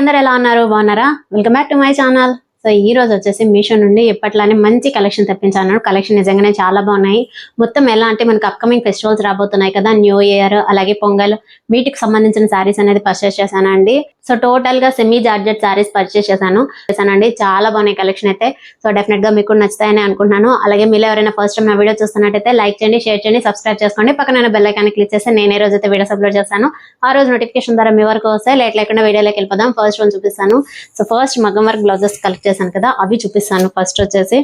అందరు ఎలా ఉన్నారు? బాగున్నారా? Welcome back to my channel so ఈ రోజు వచ్చేసి మీషో నుండి ఎప్పట్లానే మంచి కలెక్షన్ తెప్పించాను. కలెక్షన్ నిజంగానే చాలా బాగున్నాయి. మొత్తం ఎలా అంటే మనకు అప్కమింగ్ ఫెస్టివల్స్ రాబోతున్నాయి కదా. న్యూ ఇయర్ అలాగే పొంగల్ వీటికి సంబంధించిన శారీస్ అనేది పర్చేస్ చేశానండి. సో టోటల్గా సెమీ జార్జెట్ శారీస్ పర్చేస్ చేశాను. చేశానండి. చాలా బాగున్నాయి కలెక్షన్ అయితే. సో డెఫినెట్గా మీకు నచ్చుతాయని అనుకుంటున్నాను. అలాగే మీరు ఎవరైనా ఫస్ట్ టైం నా వీడియో చూస్తున్నట్టయితే లైక్ చేయండి షేర్ చేయండి సబ్స్క్రైబ్ చేసుకోండి. పక్కన బెల్ ఐకాన్ క్లిక్ చేస్తే నేను ఏ రోజు అయితే వీడియోస్ అప్లోడ్ చేస్తాను. ఆ రోజు నోటిఫికేషన్ ద్వారా మీ వరకు వస్తే లేట్ లేకుండా వీడియోలోకి వెళ్ళిపోదాం. ఫస్ట్ వన్ చూపిస్తాను. సో ఫస్ట్ మగం వర్క్ బ్లౌజెస్ కలెక్ట్ చేశాను కదా. అవి చూపిస్తాను. ఫస్ట్ వచ్చేసి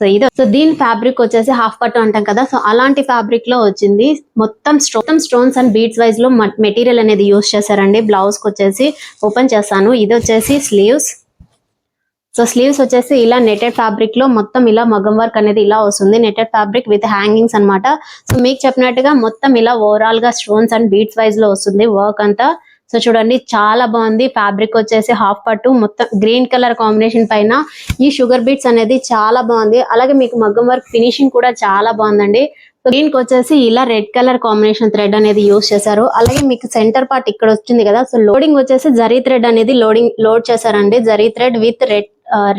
సో ఇది సో దీని ఫ్యాబ్రిక్ వచ్చేసి హాఫ్ పట్టు అంటాం కదా. సో అలాంటి ఫ్యాబ్రిక్లో వచ్చింది. మొత్తం మొత్తం స్టోన్స్ అండ్ బీట్స్ వైజ్లో మెటీరియల్ అనేది యూస్ చేశారండి. బ్లౌజ్కి వచ్చేసి ఓపెన్ చేస్తాను ఇది వచ్చేసి స్లీవ్స్ సో స్లీవ్స్ వచ్చేసి ఇలా నెటెడ్ ఫ్యాబ్రిక్లో మొత్తం ఇలా మగం వర్క్ అనేది ఇలా వస్తుంది. నెటెడ్ ఫ్యాబ్రిక్ విత్ హ్యాంగింగ్స్ అన్నమాట. సో మీకు చెప్పినట్టుగా మొత్తం ఇలా ఓవరాల్గా స్టోన్స్ అండ్ బీట్స్ వైజ్లో వస్తుంది వర్క్ అంతా. సో చూడండి చాలా బాగుంది. ఫ్యాబ్రిక్ వచ్చేసి హాఫ్ పట్టు మొత్తం గ్రీన్ కలర్ కాంబినేషన్ పైన ఈ షుగర్ బీట్స్ అనేది చాలా బాగుంది. అలాగే మీకు మగ్గం వర్క్ ఫినిషింగ్ కూడా చాలా బాగుందండి. దీనికి వచ్చేసి ఇలా రెడ్ కలర్ కాంబినేషన్ థ్రెడ్ అనేది యూస్ చేశారు. అలాగే మీకు సెంటర్ పార్ట్ ఇక్కడ వచ్చింది కదా సో లోడింగ్ వచ్చేసి జరీ థ్రెడ్ అనేది లోడింగ్ లోడ్ చేశారండి. Zari thread with red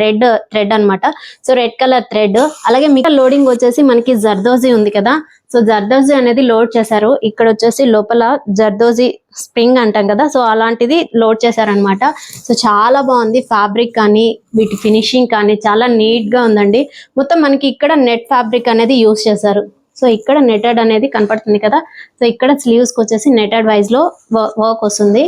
red thread అన్నమాట. సో రెడ్ కలర్ థ్రెడ్ అలాగే మిగతా లోడింగ్ వచ్చేసి మనకి జర్దోజీ ఉంది కదా. సో జర్దోజీ అనేది లోడ్ చేశారు. ఇక్కడ వచ్చేసి లోపల జర్దోజీ స్ప్రింగ్ అంటాం కదా. సో అలాంటిది లోడ్ చేశారనమాట సో చాలా బాగుంది. ఫ్యాబ్రిక్ కానీ వీటి ఫినిషింగ్ కానీ చాలా నీట్గా ఉందండి. మొత్తం మనకి ఇక్కడ నెట్ ఫ్యాబ్రిక్ అనేది యూస్ చేశారు. సో ఇక్కడ నెటెడ్ అనేది కనపడుతుంది కదా. సో ఇక్కడ స్లీవ్స్కి వచ్చేసి నెటెడ్ వైజ్లో వర్క్ వస్తుంది.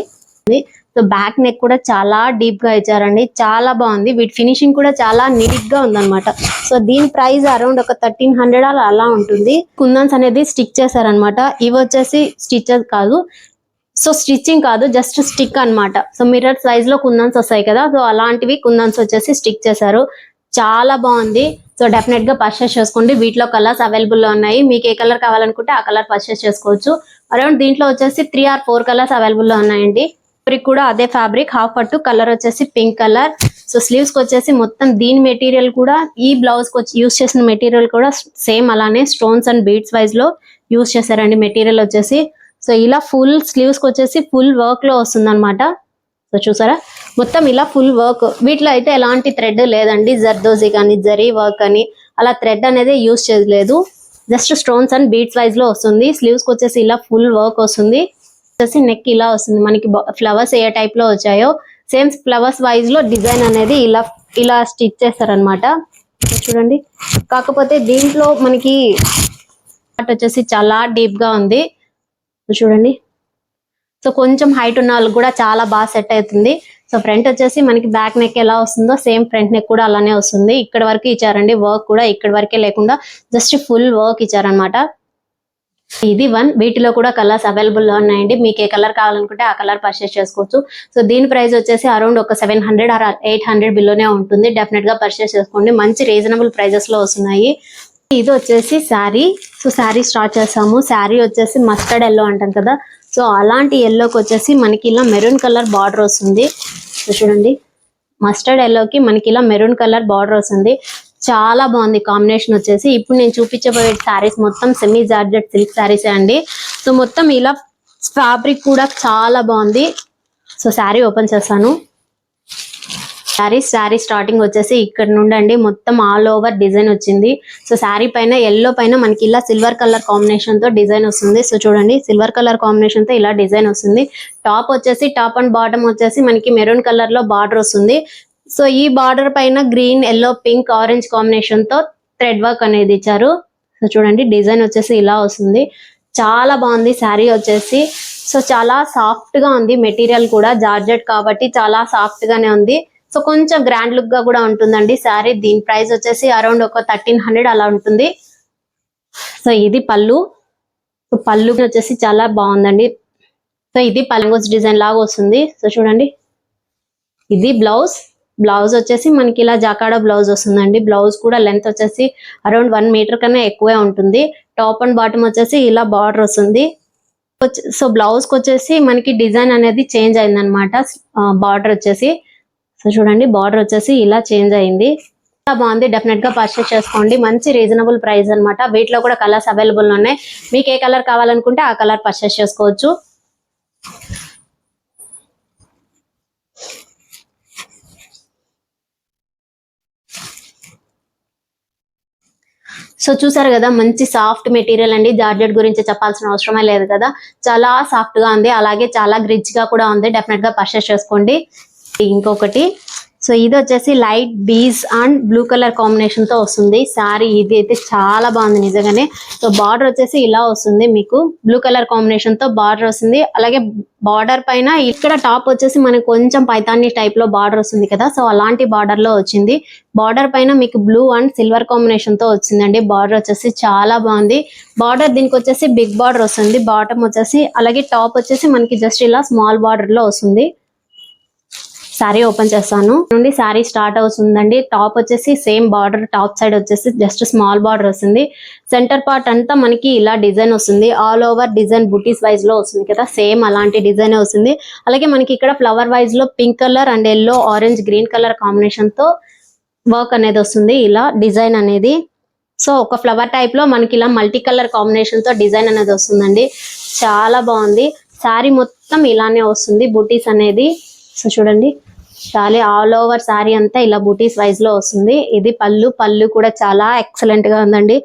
సో బ్యాక్ నెక్ కూడా చాలా డీప్గా ఇచ్చారండి. చాలా బాగుంది. వీటి ఫినిషింగ్ కూడా చాలా నీట్గా ఉందన్నమాట. సో దీని ప్రైస్ అరౌండ్ ఒక థర్టీన్ హండ్రెడ్ అలా అలా ఉంటుంది. కుందన్స్ అనేది స్టిక్ చేశారనమాట ఇవి వచ్చేసి స్టిచ్చెస్ కాదు. సో స్టిచ్చింగ్ కాదు జస్ట్ స్టిక్ అన్నమాట. సో మిర్రర్ సైజ్లో కుందన్స్ వస్తాయి కదా సో అలాంటివి కుందన్స్ వచ్చేసి స్టిక్ చేశారు. చాలా బాగుంది. సో డెఫినెట్గా పర్చేస్ చేసుకోండి. వీటిలో కలర్స్ అవైలబుల్లో ఉన్నాయి. మీకు ఏ కలర్ కావాలనుకుంటే ఆ కలర్ పర్చేస్ చేసుకోవచ్చు. అరౌండ్ దీంట్లో వచ్చేసి త్రీ ఆర్ ఫోర్ కలర్స్ అవైలబుల్లో ఉన్నాయండి. ఫ్యాబ్రిక్ కూడా అదే ఫ్యాబ్రిక్ హాఫ్ పట్టు కలర్ వచ్చేసి పింక్ కలర్ సో స్లీవ్స్కి వచ్చేసి మొత్తం దీని మెటీరియల్ కూడా ఈ బ్లౌజ్కి యూస్ చేసిన మెటీరియల్ కూడా సేమ్ అలానే స్టోన్స్ అండ్ బీడ్స్ వైజ్లో యూస్ చేశారండి మెటీరియల్ వచ్చేసి. సో ఇలా ఫుల్ స్లీవ్స్కి వచ్చేసి ఫుల్ వర్క్లో వస్తుంది అనమాట సో చూసారా? మొత్తం ఇలా ఫుల్ వర్క్ వీటిలో అయితే ఎలాంటి థ్రెడ్ లేదండి. జర్దోజీ కానీ జరీ వర్క్ అని అలా థ్రెడ్ అనేది యూస్ చేయలేదు. జస్ట్ స్టోన్స్ అండ్ బీట్స్ వైజ్లో వస్తుంది. స్లీవ్స్కి వచ్చేసి ఇలా ఫుల్ వర్క్ వస్తుంది. వచ్చేసి నెక్ ఇలా వస్తుంది. మనకి ఫ్లవర్స్ ఏ టైప్లో వచ్చాయో సేమ్ ఫ్లవర్స్ వైజ్లో డిజైన్ అనేది ఇలా ఇలా స్టిచ్ చేస్తారనమాట చూడండి. కాకపోతే దీంట్లో మనకి పార్ట్ వచ్చేసి చాలా డీప్గా ఉంది. చూడండి. సో కొంచెం హైట్ ఉన్న వాళ్ళకి కూడా చాలా బాగా సెట్ అవుతుంది. సో ఫ్రంట్ వచ్చేసి మనకి బ్యాక్ నెక్ ఎలా వస్తుందో సేమ్ ఫ్రంట్ నెక్ కూడా అలానే వస్తుంది. ఇక్కడ వరకు ఇచ్చారండి. వర్క్ కూడా ఇక్కడ వరకే లేకుండా జస్ట్ ఫుల్ వర్క్ ఇచ్చారనమాట ఇది వన్. వీటిలో కూడా కలర్స్ అవైలబుల్లో ఉన్నాయండి. మీకు ఏ కలర్ కావాలనుకుంటే ఆ కలర్ పర్చేస్ చేసుకోవచ్చు. సో దీని ప్రైస్ వచ్చేసి అరౌండ్ ఒక seven hundred or eight hundred బిలోనే ఉంటుంది. డెఫినెట్గా పర్చేస్ చేసుకోండి. మంచి రీజనబుల్ ప్రైజెస్లో వస్తున్నాయి. ఇది వచ్చేసి శారీ. సో శారీ స్టార్ట్ చేసాము. శారీ వచ్చేసి మస్టర్డ్ ఎల్లో అంటాం కదా. సో అలాంటి ఎల్లోకి వచ్చేసి మనకి ఇలా మెరూన్ కలర్ బార్డర్ వస్తుంది. చూడండి. మస్టర్డ్ ఎల్లోకి మనకి ఇలా మెరూన్ కలర్ బార్డర్ వస్తుంది. చాలా బాగుంది కాంబినేషన్ వచ్చేసి. ఇప్పుడు నేను చూపించబోయే శారీస్ మొత్తం సెమీ జార్జెట్ సిల్క్ శారీస్ అండి. సో మొత్తం ఇలా ఫ్యాబ్రిక్ కూడా చాలా బాగుంది. సో శారీ ఓపెన్ చేస్తాను. శారీ శారీ స్టార్టింగ్ వచ్చేసి ఇక్కడ నుండి అండి. మొత్తం ఆల్ ఓవర్ డిజైన్ వచ్చింది. సో శారీ పైన ఎల్లో పైన మనకి ఇలా సిల్వర్ కలర్ కాంబినేషన్తో డిజైన్ వస్తుంది. సో చూడండి సిల్వర్ కలర్ కాంబినేషన్తో ఇలా డిజైన్ వస్తుంది. టాప్ వచ్చేసి టాప్ అండ్ బాటమ్ వచ్చేసి మనకి మెరూన్ కలర్లో బార్డర్ వస్తుంది. సో ఈ బార్డర్ పైన గ్రీన్ ఎల్లో పింక్ ఆరెంజ్ కాంబినేషన్తో థ్రెడ్ వర్క్ అనేది ఇచ్చారు. సో చూడండి డిజైన్ వచ్చేసి ఇలా వస్తుంది. చాలా బాగుంది శారీ వచ్చేసి. సో చాలా సాఫ్ట్గా ఉంది మెటీరియల్ కూడా జార్జెట్ కాబట్టి చాలా సాఫ్ట్ గానే ఉంది. సో కొంచెం గ్రాండ్ లుక్గా కూడా ఉంటుందండి శారీ. దీని ప్రైస్ వచ్చేసి అరౌండ్ ఒక థర్టీన్ హండ్రెడ్ అలా ఉంటుంది. సో ఇది పళ్ళు. సో పళ్ళు వచ్చేసి చాలా బాగుందండి. సో ఇది పలంగోస్ డిజైన్ లాగా వస్తుంది. సో చూడండి. ఇది బ్లౌజ్. బ్లౌజ్ వచ్చేసి మనకి ఇలా జాకాడా బ్లౌజ్ వస్తుందండి. బ్లౌజ్ కూడా లెంత్ వచ్చేసి అరౌండ్ వన్ మీటర్ కన్నా ఎక్కువే ఉంటుంది. టాప్ అండ్ బాటమ్ వచ్చేసి ఇలా బార్డర్ వస్తుంది. సో బ్లౌజ్కి వచ్చేసి మనకి డిజైన్ అనేది చేంజ్ అయిందనమాట బార్డర్ వచ్చేసి. సో చూడండి బార్డర్ వచ్చేసి ఇలా చేంజ్ అయింది. చాలా బాగుంది. డెఫినెట్గా పర్చేస్ చేసుకోండి. మంచి రీజనబుల్ ప్రైస్ అన్నమాట. వీటిలో కూడా కలర్స్ అవైలబుల్ ఉన్నాయి. మీకు ఏ కలర్ కావాలనుకుంటే ఆ కలర్ పర్చేస్ చేసుకోవచ్చు. సో చూసారు కదా మంచి సాఫ్ట్ మెటీరియల్ అండి. జార్జెట్ గురించి చెప్పాల్సిన అవసరమే లేదు కదా. చాలా సాఫ్ట్గా ఉంది. అలాగే చాలా గ్రిచ్గా కూడా ఉంది. డెఫినెట్గా పర్చేస్ చేసుకోండి. ఇంకొకటి సో ఇది వచ్చేసి light beige and blue colour కాంబినేషన్తో వస్తుంది. సారీ ఇది అయితే చాలా బాగుంది నిజంగానే. సో బార్డర్ వచ్చేసి ఇలా వస్తుంది మీకు. బ్లూ కలర్ కాంబినేషన్తో బార్డర్ వస్తుంది. అలాగే బార్డర్ పైన ఇక్కడ టాప్ వచ్చేసి మనకి కొంచెం పైతాని టైప్లో బార్డర్ వస్తుంది కదా. సో అలాంటి బార్డర్లో వచ్చింది. బార్డర్ పైన మీకు బ్లూ అండ్ సిల్వర్ కాంబినేషన్తో వచ్చిందండి. బార్డర్ వచ్చేసి చాలా బాగుంది. బార్డర్ దీనికి వచ్చేసి బిగ్ బార్డర్ వస్తుంది. బాటమ్ వచ్చేసి అలాగే టాప్ వచ్చేసి మనకి జస్ట్ ఇలా స్మాల్ బార్డర్లో వస్తుంది. శారీ ఓపెన్ చేస్తాను. నుండి శారీ స్టార్ట్ అవుతుందండి. టాప్ వచ్చేసి సేమ్ బార్డర్ టాప్ సైడ్ వచ్చేసి జస్ట్ స్మాల్ బార్డర్ వస్తుంది. సెంటర్ పార్ట్ అంతా మనకి ఇలా డిజైన్ వస్తుంది. ఆల్ ఓవర్ డిజైన్ బుటీస్ వైజ్లో వస్తుంది కదా సేమ్ అలాంటి డిజైన్ వస్తుంది. అలాగే మనకి ఇక్కడ flower వైజ్లో pink colour and yellow orange green colour కాంబినేషన్తో వర్క్ అనేది వస్తుంది ఇలా డిజైన్ అనేది. సో ఒక ఫ్లవర్ టైప్లో మనకి ఇలా మల్టీ కలర్ కాంబినేషన్తో డిజైన్ అనేది వస్తుందండి. చాలా బాగుంది. శారీ మొత్తం ఇలానే వస్తుంది బుటీస్ అనేది. సో చూడండి. చాలా ఆల్ ఓవర్ శారీ అంతా ఇలా బూటీస్ వైజ్లో వస్తుంది. ఇది పళ్ళు పళ్ళు కూడా చాలా ఎక్సలెంట్గా ఉందండి.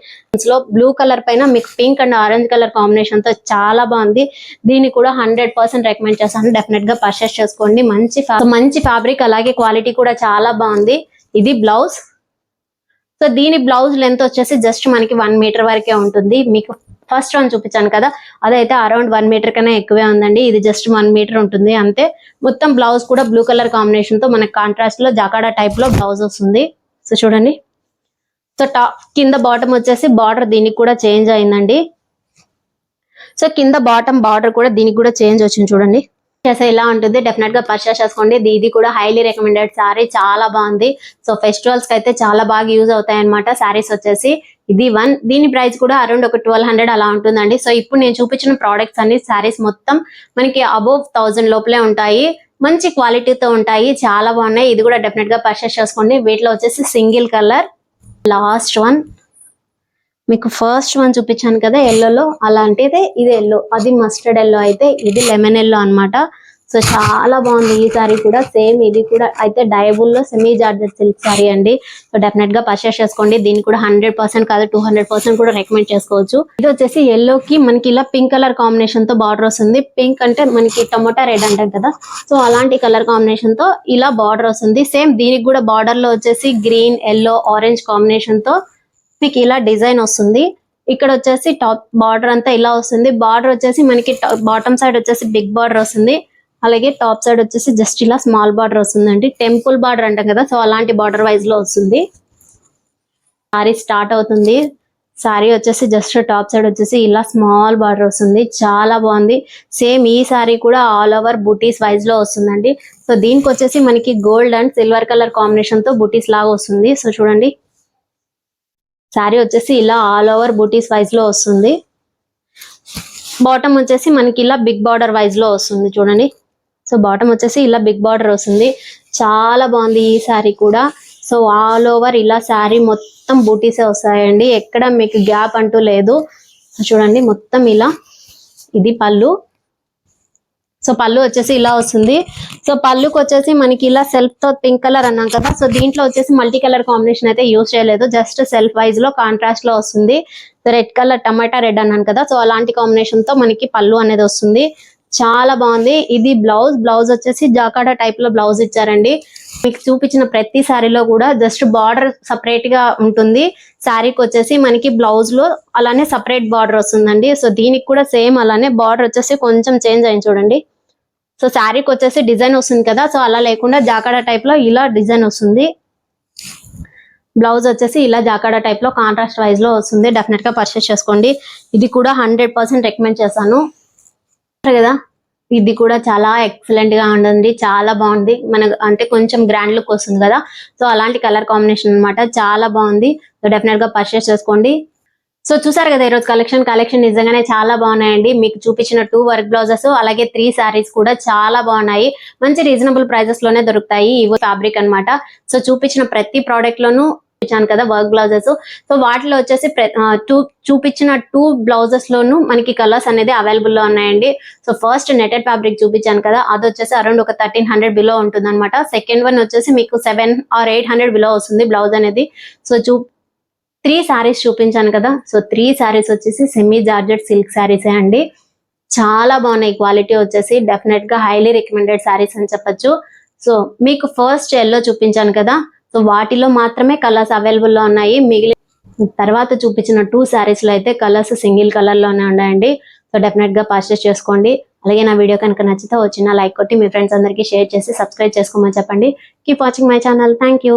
లో బ్లూ కలర్ పైన మీకు పింక్ అండ్ ఆరెంజ్ కలర్ కాంబినేషన్తో చాలా బాగుంది. దీన్ని కూడా హండ్రెడ్ పర్సెంట్ రికమెండ్ చేస్తాను. డెఫినెట్గా పర్చేస్ చేసుకోండి. మంచి మంచి ఫ్యాబ్రిక్ అలాగే క్వాలిటీ కూడా చాలా బాగుంది. ఇది బ్లౌజ్ సో దీని బ్లౌజ్ లెంత్ వచ్చేసి జస్ట్ మనకి వన్ మీటర్ వరకే ఉంటుంది. మీకు ఫస్ట్ వన్ చూపించాను కదా అదైతే అరౌండ్ వన్ మీటర్ కన్నా ఎక్కువే ఉందండి. ఇది జస్ట్ వన్ మీటర్ ఉంటుంది. అంతే మొత్తం బ్లౌజ్ కూడా బ్లూ కలర్ కాంబినేషన్తో మనకి కాంట్రాస్ట్లో జకాడా టైప్లో బ్లౌజ్ వస్తుంది. సో చూడండి. సో టాప్ కింద బాటమ్ వచ్చేసి బార్డర్ దీనికి కూడా చేంజ్ అయిందండి. సో కింద బాటమ్ బార్డర్ కూడా దీనికి కూడా చేంజ్ వచ్చింది చూడండి. చేసే ఇలా ఉంటుంది. డెఫినెట్గా పర్చేస్ చేసుకోండి. ఇది- కూడా హైలీ రికమెండెడ్ సారీ చాలా బాగుంది. సో ఫెస్టివల్స్కి అయితే చాలా బాగా యూజ్ అవుతాయి అనమాట సారీస్ వచ్చేసి ఇది వన్. దీని ప్రైస్ కూడా అరౌండ్ ఒక ట్వెల్వ్ హండ్రెడ్ అలా ఉంటుందండి. సో ఇప్పుడు నేను చూపించిన ప్రోడక్ట్స్ అన్ని సారీస్ మొత్తం మనకి అబోవ్ థౌజండ్ లోపలే ఉంటాయి. మంచి క్వాలిటీతో ఉంటాయి. చాలా బాగున్నాయి. ఇది కూడా డెఫినెట్గా పర్చేస్ చేసుకోండి. వీటిలో వచ్చేసి సింగిల్ కలర్. లాస్ట్ వన్ మీకు ఫస్ట్ వన్ చూపించాను కదా ఎల్లోలో అలాంటిదే ఇది ఎల్లో అది మస్టర్డ్ ఎల్లో అయితే ఇది లెమన్ ఎల్లో అన్నమాట. సో చాలా బాగుంది ఈ సారీ కూడా. సేమ్ ఇది కూడా. అయితే డయబుల్లో సెమీ జార్జెట్ సిల్క్ సారీ అండి. సో డెఫినెట్గా పర్చేస్ చేసుకోండి. దీన్ని కూడా హండ్రెడ్ పర్సెంట్ కాదు టూ హండ్రెడ్ పర్సెంట్ కూడా రికమెండ్ చేసుకోవచ్చు. ఇది వచ్చేసి ఎల్లో కి మనకి ఇలా పింక్ కలర్ కాంబినేషన్తో బార్డర్ వస్తుంది. పింక్ అంటే మనకి టమోటా రెడ్ అంటాం కదా. సో అలాంటి కలర్ కాంబినేషన్తో ఇలా బార్డర్ వస్తుంది. సేమ్ దీనికి కూడా బార్డర్లో వచ్చేసి గ్రీన్ ఎల్లో ఆరెంజ్ కాంబినేషన్తో మీకు ఇలా డిజైన్ వస్తుంది. ఇక్కడ వచ్చేసి టాప్ బార్డర్ అంతా ఇలా వస్తుంది. బార్డర్ వచ్చేసి మనకి బాటమ్ సైడ్ వచ్చేసి బిగ్ బార్డర్ వస్తుంది. అలాగే టాప్ సైడ్ వచ్చేసి జస్ట్ ఇలా స్మాల్ బార్డర్ వస్తుందండి. టెంపుల్ బార్డర్ అంటాం కదా సో అలాంటి బార్డర్ వైజ్లో వస్తుంది. సారీ స్టార్ట్ అవుతుంది. సారీ వచ్చేసి జస్ట్ టాప్ సైడ్ వచ్చేసి ఇలా స్మాల్ బార్డర్ వస్తుంది. చాలా బాగుంది. సేమ్ ఈ సారీ కూడా ఆల్ ఓవర్ బుటీస్ వైజ్లో వస్తుందండి. సో దీనికి వచ్చేసి మనకి గోల్డ్ అండ్ సిల్వర్ కలర్ కాంబినేషన్తో బుటీస్ లాగా వస్తుంది. సో చూడండి. సారీ వచ్చేసి ఇలా ఆల్ ఓవర్ బూటీస్ వైజ్లో వస్తుంది. బాటమ్ వచ్చేసి మనకి ఇలా బిగ్ బార్డర్ వైజ్లో వస్తుంది. చూడండి. సో బాటమ్ వచ్చేసి ఇలా బిగ్ బార్డర్ వస్తుంది. చాలా బాగుంది ఈ శారీ కూడా. సో ఆల్ ఓవర్ ఇలా శారీ మొత్తం బూటీసే వస్తాయండి. ఎక్కడ మీకు గ్యాప్ అంటూ లేదు. చూడండి మొత్తం ఇలా. ఇది పళ్ళు. సో పళ్ళు వచ్చేసి ఇలా వస్తుంది. సో పళ్ళుకి వచ్చేసి మనకి ఇలా సెల్ఫ్తో పింక్ కలర్ అన్నాం కదా. సో దీంట్లో వచ్చేసి మల్టీ కలర్ కాంబినేషన్ అయితే యూజ్ చేయలేదు. జస్ట్ సెల్ఫ్ వైజ్లో కాంట్రాస్ట్లో వస్తుంది. రెడ్ కలర్ టమాటా రెడ్ అన్నాను కదా. సో అలాంటి కాంబినేషన్తో మనకి పళ్ళు అనేది వస్తుంది. చాలా బాగుంది. ఇది బ్లౌజ్. బ్లౌజ్ వచ్చేసి జాకాటా టైప్లో బ్లౌజ్ ఇచ్చారండి. మీకు చూపించిన ప్రతి శారీలో కూడా జస్ట్ బార్డర్ సపరేట్గా ఉంటుంది. శారీకి వచ్చేసి మనకి బ్లౌజ్లో అలానే సపరేట్ బార్డర్ వస్తుందండి. సో దీనికి కూడా సేమ్ అలానే బార్డర్ వచ్చేసి కొంచెం చేంజ్ అయింది చూడండి. సో శారీకి వచ్చేసి డిజైన్ వస్తుంది కదా. సో అలా లేకుండా జాకాడా టైప్లో ఇలా డిజైన్ వస్తుంది. బ్లౌజ్ వచ్చేసి ఇలా జాకాడా టైప్లో కాంట్రాస్ట్ వైజ్లో వస్తుంది. డెఫినెట్గా పర్చేస్ చేసుకోండి. ఇది కూడా హండ్రెడ్ పర్సెంట్ రికమెండ్ చేశాను. కదా? ఇది కూడా చాలా ఎక్సలెంట్గా ఉంటుంది. చాలా బాగుంది. మన అంటే కొంచెం గ్రాండ్ లుక్ వస్తుంది కదా? సో అలాంటి కలర్ కాంబినేషన్ అన్నమాట. చాలా బాగుంది. సో డెఫినెట్గా పర్చేస్ చేసుకోండి. సో చూసారు కదా ఈరోజు కలెక్షన్ కలెక్షన్ నిజంగానే చాలా బాగున్నాయండి. మీకు చూపించిన టూ వర్క్ బ్లౌజెస్ అలాగే త్రీ సారీస్ కూడా చాలా బాగున్నాయి. మంచి రీజనబుల్ ప్రైజెస్లోనే దొరుకుతాయి. ఇవో ఫ్యాబ్రిక్ అన్నమాట. సో చూపించిన ప్రతి ప్రోడక్ట్ లోనూ చూపించాను కదా వర్క్ బ్లౌజెస్ సో వాటిలో వచ్చేసి టూ చూపించిన టూ బ్లౌజెస్ లోను మనకి కలర్స్ అనేది అవైలబుల్లో ఉన్నాయండి. సో ఫస్ట్ నెటెడ్ ఫ్యాబ్రిక్ చూపించాను కదా అది వచ్చేసి అరౌండ్ ఒక థర్టీన్ హండ్రెడ్ బిలో ఉంటుంది అనమాట సెకండ్ వన్ వచ్చేసి మీకు seven or eight hundred below వస్తుంది బ్లౌజ్ అనేది. సో చూ త్రీ శారీస్ చూపించాను కదా సో త్రీ శారీస్ వచ్చేసి సెమీ జార్జెట్ సిల్క్ శారీసే అండి. చాలా బాగున్నాయి క్వాలిటీ వచ్చేసి డెఫినెట్గా హైలీ రికమెండెడ్ శారీస్ అని చెప్పొచ్చు. సో మీకు ఫస్ట్ ఎల్లో చూపించాను కదా సో వాటిలో మాత్రమే కలర్స్ అవైలబుల్లో ఉన్నాయి. మిగిలిన తర్వాత చూపించిన టూ శారీస్లో అయితే కలర్స్ సింగిల్ కలర్లోనే ఉన్నాయండి. సో డెఫినెట్గా పర్చేస్ చేసుకోండి. అలాగే నా వీడియో కనుక నచ్చితే వచ్చిన లైక్ కొట్టి మీ ఫ్రెండ్స్ అందరికీ షేర్ చేసి సబ్స్క్రైబ్ చేసుకోమని చెప్పండి. Keep watching my channel thank you